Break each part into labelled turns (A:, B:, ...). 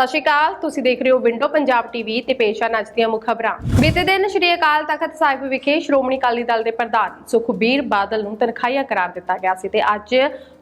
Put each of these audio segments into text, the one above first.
A: ਸਤਿ ਸ਼੍ਰੀ ਅਕਾਲ। ਤੁਸੀਂ ਦੇਖ ਰਹੇ ਹੋ ਵਿੰਡੋ ਪੰਜਾਬ ਟੀਵੀ ਤੇ ਪੇਸ਼ ਹਨ ਅੱਜ ਦੀਆਂ ਮੁੱਖ ਖਬਰਾਂ। ਬੀਤੇ ਦਿਨ ਸ਼੍ਰੀ ਅਕਾਲ ਤਖਤ ਸਾਹਿਬ ਵਿਖੇ ਸ਼੍ਰੋਮਣੀ ਅਕਾਲੀ ਦਲ ਦੇ ਪ੍ਰਧਾਨ ਸੁਖਬੀਰ ਬਾਦਲ ਨੂੰ ਤਨਖਾਹੀਆ ਕਰਾਰ ਦਿੱਤਾ ਗਿਆ ਸੀ ਤੇ ਅੱਜ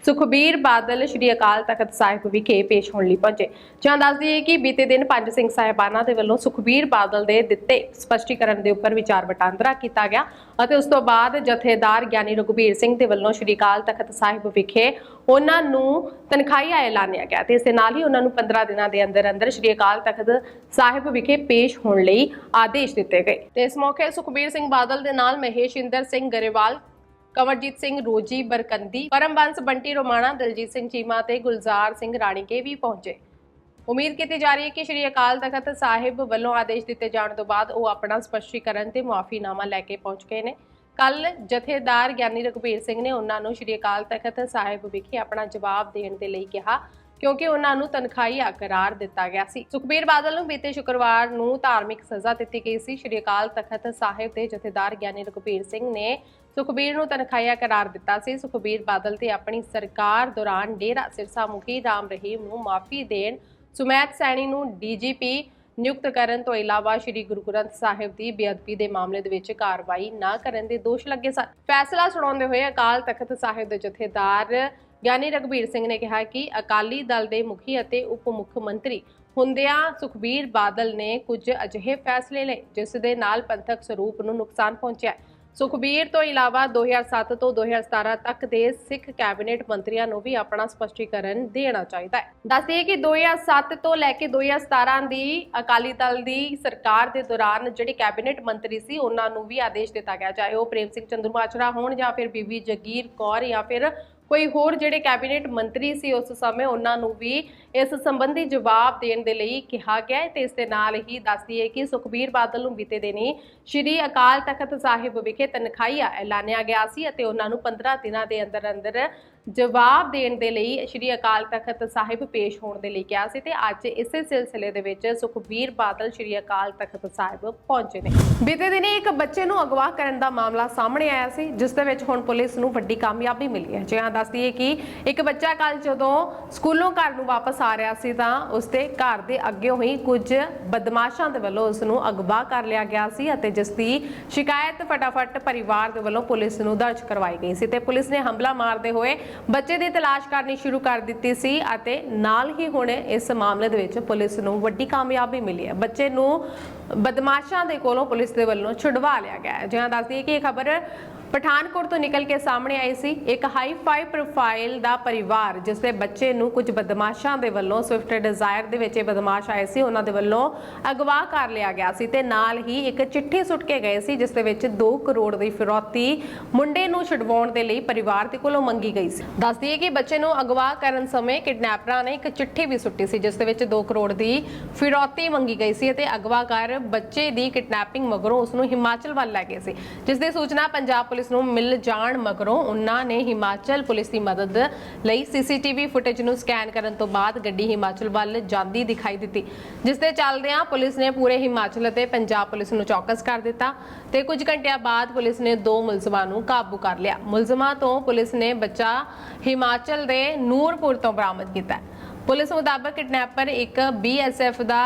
A: ਸੁਖਬੀਰ ਬਾਦਲ ਸ਼੍ਰੀ ਅਕਾਲ ਤਖਤ ਸਾਹਿਬ ਵਿਖੇ ਪੇਸ਼ ਹੋਣ ਲਈ ਪਹੁੰਚੇ। ਜਾਂ ਦੱਸ ਦਈਏ ਕਿ ਬੀਤੇ ਦਿਨ ਪੰਜ ਸਿੰਘ ਸਾਹਿਬਾਨਾਂ ਦੇ ਵੱਲੋਂ ਸੁਖਬੀਰ ਬਾਦਲ ਦੇ ਦਿੱਤੇ ਸਪਸ਼ਟੀਕਰਨ ਦੇ ਉੱਪਰ ਵਿਚਾਰ ਵਟਾਂਦਰਾ ਕੀਤਾ ਗਿਆ ਅਤੇ ਉਸ ਤੋਂ ਬਾਅਦ ਜਥੇਦਾਰ ਗਿਆਨੀ ਰਘੁਬੀਰ ਸਿੰਘ ਦੇ ਵੱਲੋਂ ਸ਼੍ਰੀ ਅਕਾਲ ਤਖਤ ਸਾਹਿਬ ਵਿਖੇ ਉਹਨਾਂ ਨੂੰ ਤਨਖਾਹੀਆ ਐਲਾਨਿਆ ਗਿਆ ਤੇ ਇਸ ਦੇ ਨਾਲ ਹੀ ਉਹਨਾਂ ਨੂੰ 15 ਦਿਨਾਂ ਦੇ ਅੰਦਰ ਅੰਦਰ ਸ਼੍ਰੀ ਅਕਾਲ ਤਖਤ ਸਾਹਿਬ ਵਿਖੇ ਪੇਸ਼ ਹੋਣ ਲਈ ਆਦੇਸ਼ ਦਿੱਤੇ ਗਏ। ਤੇ ਇਸ ਮੌਕੇ ਸੁਖਬੀਰ ਸਿੰਘ ਬਾਦਲ ਦੇ ਨਾਲ ਮਹੇਸ਼ ਇੰਦਰ ਸਿੰਘ ਗਰੇਵਾਲ ਕਮਰਜੀਤ ਸਿੰਘ, ਰੋਜੀ ਬਰਕੰਦੀ, ਪਰਮਬੰਸ, ਬੰਟੀ ਰੋਮਾਣਾ, ਦਲਜੀਤ ਸਿੰਘ ਚੀਮਾ ਤੇ ਗੁਲਜ਼ਾਰ ਸਿੰਘ ਰਾਣੀਕੇ ਵੀ ਪਹੁੰਚੇ। ਉਮੀਦ ਕੀਤੀ ਜਾ ਰਹੀ ਹੈ ਕਿ ਸ਼੍ਰੀ ਅਕਾਲ ਤਖਤ ਸਾਹਿਬ ਵੱਲੋਂ ਆਦੇਸ਼ ਦਿੱਤੇ ਜਾਣ ਤੋਂ ਬਾਅਦ ਉਹ ਆਪਣਾ ਸਪਸ਼ਟੀਕਰਨ ਤੇ ਮੁਆਫੀਨਾਮਾ ਲੈ ਕੇ ਪਹੁੰਚ ਗਏ ਨੇ। ਕੱਲ ਜਥੇਦਾਰ ਗਿਆਨੀ ਰਘਬੀਰ ਸਿੰਘ ਨੇ ਉਹਨਾਂ ਨੂੰ ਸ਼੍ਰੀ ਅਕਾਲ ਤਖਤ ਸਾਹਿਬ ਵਿਖੇ ਆਪਣਾ ਜਵਾਬ ਦੇਣ ਦੇ ਲਈ ਕਿਹਾ, ਕਿਉਂਕਿ ਉਹਨਾਂ ਨੂੰ ਤਨਖਾਹੀਆ ਅਕਰਾਰ ਦਿੱਤਾ ਗਿਆ ਸੀ। ਸੁਖਬੀਰ ਬਾਦਲ ਨੂੰ ਬੀਤੇ ਸ਼ੁੱਕਰਵਾਰ ਨੂੰ ਧਾਰਮਿਕ ਸਜ਼ਾ ਦਿੱਤੀ ਗਈ ਸੀ। ਸ਼੍ਰੀ ਅਕਾਲ ਤਖਤ ਸਾਹਿਬ ਦੇ ਜਥੇਦਾਰ ਗਿਆਨੀ ਰਘਬੀਰ ਸਿੰਘ ਨੇ ਸੁਖਬੀਰ ਨੂੰ ਤਨਖਾਹੀਆ ਕਰਾਰ ਦਿੱਤਾ ਸੀ। ਸੁਖਬੀਰ ਬਾਦਲ ਤੇ ਆਪਣੀ ਸਰਕਾਰ ਦੌਰਾਨ ਡੇਰਾ ਸਿਰਸਾ ਮੁਖੀ ਰਾਮ ਰਹੀਮ ਨੂੰ ਮਾਫੀ ਦੇਣ, ਸੁਮੈਤ ਸੈਣੀ ਨੂੰ ਡੀਜੀਪੀ ਨਿਯੁਕਤ ਕਰਨ ਤੋਂ ਇਲਾਵਾ ਸ੍ਰੀ ਗੁਰੂ ਗ੍ਰੰਥ ਸਾਹਿਬ ਦੀ ਬੇਅਦਬੀ ਦੇ ਮਾਮਲੇ ਦੇ ਵਿੱਚ ਕਾਰਵਾਈ ਨਾ ਕਰਨ ਦੇ ਦੋਸ਼ ਲੱਗੇ ਸਨ। ਫੈਸਲਾ ਸੁਣਾਉਂਦੇ ਹੋਏ ਅਕਾਲ ਤਖਤ ਸਾਹਿਬ ਦੇ ਜਥੇਦਾਰ ਗਿਆਨੀ ਰਘਬੀਰ ਸਿੰਘ ਨੇ ਕਿਹਾ ਕਿ ਅਕਾਲੀ ਦਲ ਦੇ ਮੁਖੀ ਅਤੇ ਉਪ ਮੁੱਖ ਮੰਤਰੀ ਹੁੰਦਿਆਂ ਸੁਖਬੀਰ ਬਾਦਲ ਨੇ ਕੁਝ ਅਜਿਹੇ ਫੈਸਲੇ ਲਏ, ਜਿਸ ਦੇ ਨਾਲ ਪੰਥਕ ਸਰੂਪ ਨੂੰ ਨੁਕਸਾਨ ਪਹੁੰਚਿਆ। ਸੁਖਬੀਰ ਤੋਂ ਇਲਾਵਾ 2007 ਤੋਂ 2017 ਤੱਕ ਦੇ ਸਿੱਖ ਕੈਬਨਿਟ ਮੰਤਰੀਆਂ ਨੂੰ ਵੀ ਆਪਣਾ ਸਪਸ਼ਟੀਕਰਨ ਦੇਣਾ ਚਾਹੀਦਾ ਹੈ। ਦੱਸਦੇ ਕਿ 2007 ਤੋਂ ਲੈ ਕੇ 2017 ਦੀ ਅਕਾਲੀ ਦਲ ਦੀ ਸਰਕਾਰ ਦੇ ਦੌਰਾਨ ਜਿਹੜੇ ਕੈਬਨਿਟ ਮੰਤਰੀ ਸੀ, ਉਹਨਾਂ ਨੂੰ ਵੀ ਆਦੇਸ਼ ਦਿੱਤਾ ਗਿਆ, ਚਾਹੇ ਉਹ ਪ੍ਰੇਮ ਸਿੰਘ ਚੰਦੂਮਾਜਰਾ ਹੋਣ ਜਾਂ ਫਿਰ ਬੀਬੀ ਜਗੀਰ ਕੌਰ ਜਾਂ ਫਿਰ ਕੋਈ ਹੋਰ ਜਿਹੜੇ ਕੈਬਨਿਟ ਮੰਤਰੀ ਸੀ ਉਸ ਸਮੇਂ ਉਹਨਾਂ ਨੂੰ ਵੀ ਇਸ ਸੰਬੰਧੀ ਜਵਾਬ ਦੇਣ ਦੇ ਲਈ ਕਿਹਾ ਗਿਆ ਹੈ ਤੇ ਇਸ ਦੇ ਨਾਲ ਹੀ ਦੱਸਦੀ ਹੈ ਕਿ ਸੁਖਬੀਰ ਬਾਦਲ ਨੂੰ ਬੀਤੇ ਦਿਨੀ ਸ਼੍ਰੀ ਅਕਾਲ ਤਖਤ ਸਾਹਿਬ ਵਿਖੇ ਤਨਖਾਹੀਆ ਐਲਾਨਿਆ ਗਿਆ ਸੀ ਅਤੇ ਉਹਨਾਂ ਨੂੰ 15 ਦਿਨਾਂ ਦੇ ਅੰਦਰ ਅੰਦਰ ਜਵਾਬ ਦੇਣ ਦੇ ਲਈ ਸ਼੍ਰੀ ਅਕਾਲ ਤਖਤ ਸਾਹਿਬ ਪੇਸ਼ ਹੋਣ ਦੇ ਲਈ ਕਿਹਾ ਸੀ ਤੇ ਅੱਜ ਇਸੇ ਸਿਲਸਿਲੇ ਦੇ ਵਿੱਚ ਸੁਖਬੀਰ ਬਾਦਲ ਸ਼੍ਰੀ ਅਕਾਲ ਤਖਤ ਸਾਹਿਬ ਪਹੁੰਚੇ ਨੇ। ਬੀਤੇ ਦਿਨੀ ਇੱਕ ਬੱਚੇ ਨੂੰ ਅਗਵਾ ਕਰਨ ਦਾ ਮਾਮਲਾ ਸਾਹਮਣੇ ਆਇਆ ਸੀ, ਜਿਸ ਦੇ ਵਿੱਚ ਹੁਣ ਪੁਲਿਸ ਨੂੰ ਵੱਡੀ ਕਾਮਯਾਬੀ ਮਿਲੀ ਹੈ। ਜਿਹਾਂ ਦੱਸਦੀ ਹੈ ਕਿ ਇੱਕ ਬੱਚਾ ਕੱਲ ਜਦੋਂ ਸਕੂਲੋਂ ਘਰ ਨੂੰ ਵਾਪਸ ਆ ਰਿਹਾ ਸੀ ਤਾਂ ਉਸਦੇ ਘਰ ਦੇ ਅੱਗੇ ਹੋਈ ਕੁਝ ਬਦਮਾਸ਼ਾਂ ਦੇ ਵੱਲੋਂ ਉਸ ਨੂੰ ਅਗਵਾ ਕਰ ਲਿਆ ਗਿਆ ਸੀ ਅਤੇ ਜਿਸ ਦੀ ਸ਼ਿਕਾਇਤ ਫਟਾਫਟ ਪਰਿਵਾਰ ਦੇ ਵੱਲੋਂ ਪੁਲਿਸ ਨੂੰ ਦਰਜ ਕਰਵਾਈ ਗਈ ਸੀ ਤੇ ਪੁਲਿਸ ਨੇ ਹਮਲਾ ਮਾਰਦੇ ਹੋਏ ਬੱਚੇ ਦੀ ਤਲਾਸ਼ ਕਰਨੀ ਸ਼ੁਰੂ ਕਰ ਦਿੱਤੀ ਸੀ ਅਤੇ ਨਾਲ ਹੀ ਹੁਣ ਇਸ ਮਾਮਲੇ ਦੇ ਵਿੱਚ ਪੁਲਿਸ ਨੂੰ ਵੱਡੀ ਕਾਮਯਾਬੀ ਮਿਲੀ ਹੈ। ਬੱਚੇ ਨੂੰ ਬਦਮਾਸ਼ਾਂ ਦੇ ਕੋਲੋਂ ਪੁਲਿਸ ਦੇ ਵੱਲੋਂ ਛੁਡਵਾ ਲਿਆ ਗਿਆ ਹੈ। ਜਿਹਾਂ ਦੱਸਦੀ ਹੈ ਕਿ ਇਹ ਖਬਰ ਪਠਾਨਕੋਟ ਤੋਂ ਨਿਕਲ ਕੇ ਸਾਹਮਣੇ ਆਈ ਸੀ ਇੱਕ ਹਾਈ ਫਾਈ ਪ੍ਰੋਫਾਈਲ ਦਾ ਪਰਿਵਾਰ, ਜਿਸ ਦੇ ਬੱਚੇ ਨੂੰ ਕੁਝ ਬਦਮਾਸ਼ਾਂ ਦੇ ਵੱਲੋਂ ਸਵਿਫਟ ਡਿਜ਼ਾਇਰ ਦੇ ਵਿੱਚ ਬਦਮਾਸ਼ ਆਏ ਸੀ, ਉਹਨਾਂ ਦੇ ਵੱਲੋਂ ਅਗਵਾ ਕਰ ਲਿਆ ਗਿਆ ਸੀ ਤੇ ਨਾਲ ਹੀ ਇੱਕ ਚਿੱਠੀ ਸੁੱਟ ਕੇ ਗਏ ਸੀ, ਜਿਸ ਦੇ ਵਿੱਚ 2 ਕਰੋੜ ਦੀ ਫਿਰੌਤੀ ਮੁੰਡੇ ਨੂੰ ਛਡਵਾਉਣ ਦੇ ਲਈ ਪਰਿਵਾਰ ਦੇ ਕੋਲੋਂ ਮੰਗੀ ਗਈ ਸੀ। ਦੱਸਦੀ ਹੈ ਕਿ ਬੱਚੇ ਨੂੰ ਅਗਵਾ ਕਰਨ ਸਮੇਂ ਕਿਡਨੈਪਰਾਂ ਨੇ ਇੱਕ ਚਿੱਠੀ ਵੀ ਸੁੱਟੀ ਸੀ, ਜਿਸ ਦੇ ਵਿੱਚ 2 ਕਰੋੜ ਦੀ ਫਿਰੌਤੀ ਮੰਗੀ ਗਈ ਸੀ ਅਤੇ ਅਗਵਾ ਕਰ ਬੱਚੇ ਦੀ ਕਿਡਨੈਪਿੰਗ ਮਗਰੋਂ ਉਸ ਨੂੰ ਹਿਮਾਚਲ ਵੱਲ ਲੈ ਗਏ ਸੀ। ਜਿਸ ਦੀ ਸੂਚਨਾ ਪੰਜਾਬ ਪੁਲਿਸ ਨੂੰ ਮਿਲ ਜਾਣ ਮਗਰੋਂ ਉਹਨਾਂ ਨੇ ਹਿਮਾਚਲ ਪੁਲਿਸ ਦੀ ਮਦਦ ਲਈ ਸੀਸੀਟੀਵੀ ਫੁਟੇਜ ਨੂੰ ਸਕੈਨ ਕਰਨ ਤੋਂ ਬਾਅਦ ਗੱਡੀ ਹਿਮਾਚਲ ਵੱਲ ਜਾਂਦੀ ਦਿਖਾਈ ਦਿੱਤੀ। ਜਿਸ ਦੇ ਚੱਲਦਿਆਂ ਪੁਲਿਸ ਨੇ ਪੂਰੇ ਹਿਮਾਚਲ ਅਤੇ ਪੰਜਾਬ ਪੁਲਿਸ ਨੂੰ ਚੌਕਸ ਕਰ ਦਿੱਤਾ ਤੇ ਕੁਝ ਘੰਟਿਆਂ ਬਾਅਦ ਪੁਲਿਸ ਨੇ ਦੋ ਮੁਲਜ਼ਮਾਂ ਨੂੰ ਕਾਬੂ ਕਰ ਲਿਆ। ਮੁਲਜ਼ਮਾਂ ਤੋਂ ਪੁਲਿਸ ਨੇ ਬੱਚਾ ਹਿਮਾਚਲ ਦੇ ਨੂਰਪੁਰ ਤੋਂ ਬਰਾਮਦ ਕੀਤਾ। ਪੁਲਿਸ ਮੁਤਾਬਕ ਕਿਡਨੈਪਰ ਇੱਕ ਬੀਐਸਐਫ ਦਾ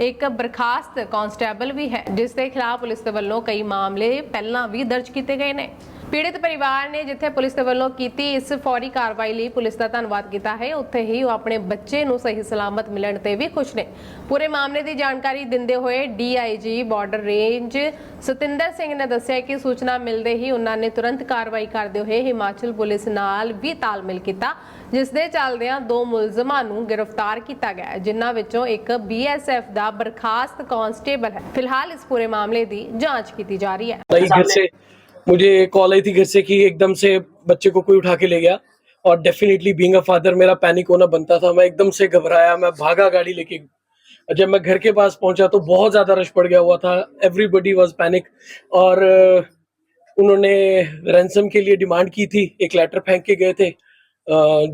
A: ਇੱਕ ਬਰਖਾਸਤ ਕਾਂਸਟੇਬਲ ਵੀ ਹੈ, ਜਿਸ ਦੇ ਖਿਲਾਫ ਪੁਲਿਸ ਦੇ ਵੱਲੋਂ ਕਈ ਮਾਮਲੇ ਪਹਿਲਾਂ ਵੀ ਦਰਜ ਕੀਤੇ ਗਏ ਨੇ। ਪੀੜਿਤ ਪਰਿਵਾਰ ਨੇ ਜਿੱਥੇ ਪੁਲਿਸ ਦੇ ਵੱਲੋਂ ਕੀਤੀ ਇਸ ਫੌਰੀ ਕਾਰਵਾਈ ਲਈ ਪੁਲਿਸ ਦਾ ਧੰਨਵਾਦ ਕੀਤਾ ਹੈ, ਉੱਥੇ ਹੀ ਉਹ ਆਪਣੇ ਬੱਚੇ ਨੂੰ ਸਹੀ ਸਲਾਮਤ ਮਿਲਣ ਤੇ ਵੀ ਖੁਸ਼ ਨੇ। ਪੂਰੇ ਮਾਮਲੇ ਦੀ ਜਾਣਕਾਰੀ ਦਿੰਦੇ ਹੋਏ DIG border range Satinder Singh ਨੇ ਦੱਸਿਆ ਕਿ ਸੂਚਨਾ ਮਿਲਦੇ ਹੀ ਉਹਨਾਂ ਨੇ ਤੁਰੰਤ ਕਾਰਵਾਈ ਕਰਦੇ ਹੋਏ ਹਿਮਾਚਲ ਪੁਲਿਸ ਨਾਲ ਵੀ ਤਾਲਮੇਲ ਕੀਤਾ, ਜਿਸ ਦੇ ਚੱਲਦਿਆਂ ਦੋ ਮੁਲਜ਼ਮਾਂ ਨੂੰ ਗ੍ਰਿਫਤਾਰ ਕੀਤਾ ਗਿਆ, ਜਿਨ੍ਹਾਂ ਵਿੱਚੋਂ ਇੱਕ ਬੀਐਸਐਫ ਦਾ ਬਰਖਾਸਤ ਕਾਂਸਟੇਬਲ ਹੈ। ਫਿਲਹਾਲ ਇਸ ਪੂਰੇ ਮਾਮਲੇ ਦੀ ਜਾਂਚ ਕੀਤੀ ਜਾ ਰਹੀ ਹੈ।
B: मुझे कॉल आई थी घर से कि एकदम से बच्चे को कोई उठा के ले गया। और डेफिनेटली बीइंग अ फादर मेरा पैनिक होना बनता था। मैं एकदम से घबराया, मैं भागा गाड़ी लेके। जब मैं घर के पास पहुँचा तो बहुत ज़्यादा रश पड़ गया हुआ था। एवरीबडी वॉज़ पैनिक और उन्होंने रैंसम के लिए डिमांड की थी। एक लेटर फेंक के गए थे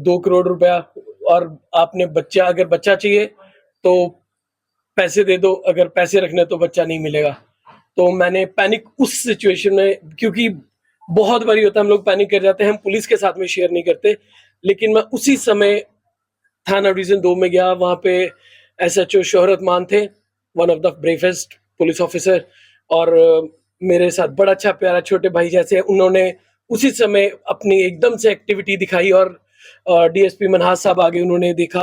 B: दो करोड़ रुपया। और आपने बच्चा, अगर बच्चा चाहिए तो पैसे दे दो, अगर पैसे रखने तो बच्चा नहीं मिलेगा। तो मैंने पैनिक उस सिचुएशन में, क्योंकि बहुत बारी होता है, हम लोग पैनिक कर जाते हैं, हम पुलिस के साथ में शेयर नहीं करते, लेकिन मैं उसी समय थाना डिवीज़न दो में गया, वहाँ पे एसएचओ शोहरत मान थे one of the bravest police officer और मेरे साथ बड़ा अच्छा प्यारा छोटे भाई जैसे उन्होंने उसी समय अपनी एकदम से एक्टिविटी दिखाई और डीएसपी मनहास साहब आगे उन्होंने देखा।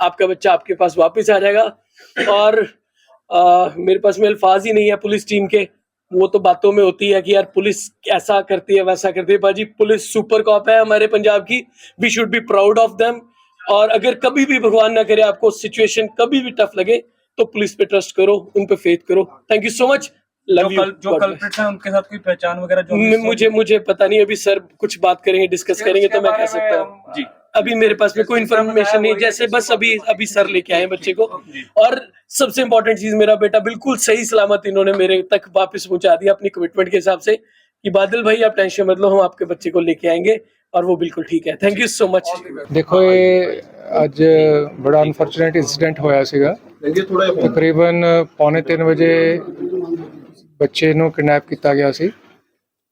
B: आपका बच्चा आपके पास वापस आ जाएगा। और आ, मेरे पास में अल्फाज ही नहीं है पुलिस टीम के। वो तो बातों में होती है कि यार पुलिस ऐसा करती है वैसा करती है। बाजी पुलिस सुपर कॉप है हमारे पंजाब की। We should be proud of them और अगर कभी भी भगवान ना करे आपको सिचुएशन कभी भी टफ लगे तो पुलिस पे ट्रस्ट करो उन पे फेथ करो। Thank you
C: so
B: much love
C: you जो कल्प्रिट है उनके साथ कोई पहचान वगैरह जो
B: मुझे मुझे पता नहीं अभी सर कुछ बात करेंगे डिस्कस करेंगे तो मैं कह सकता हूँ।
C: जी।
B: अभी मेरे पास में कोई इन्फॉर्मेशन नहीं है, जैसे बस अभी अभी सर लेके आए बच्चे को और सबसे इम्पोर्टेंट चीज मेरा बेटा बिल्कुल सही सलामत इन्होंने मेरे तक वापस पहुंचा दिया अपनी कमिटमेंट के हिसाब से कि बादल भाई आप टेंशन मत लो हम आपके बच्चे को लेके आएंगे और वो बिल्कुल ठीक है थैंक यू सो मच
D: ਦੇਖੋ ਇਹ ਅੱਜ ਬੜਾ ਅਨਫੋਰਚੂਨੇਟ ਇਨਸੀਡੈਂਟ ਹੋਇਆ ਸੀਗਾ ਤਕਰੀਬਨ ਪੌਣੇ 3 ਵਜੇ ਬੱਚੇ ਨੂੰ ਕਿਡਨੈਪ ਕੀਤਾ ਗਿਆ ਸੀ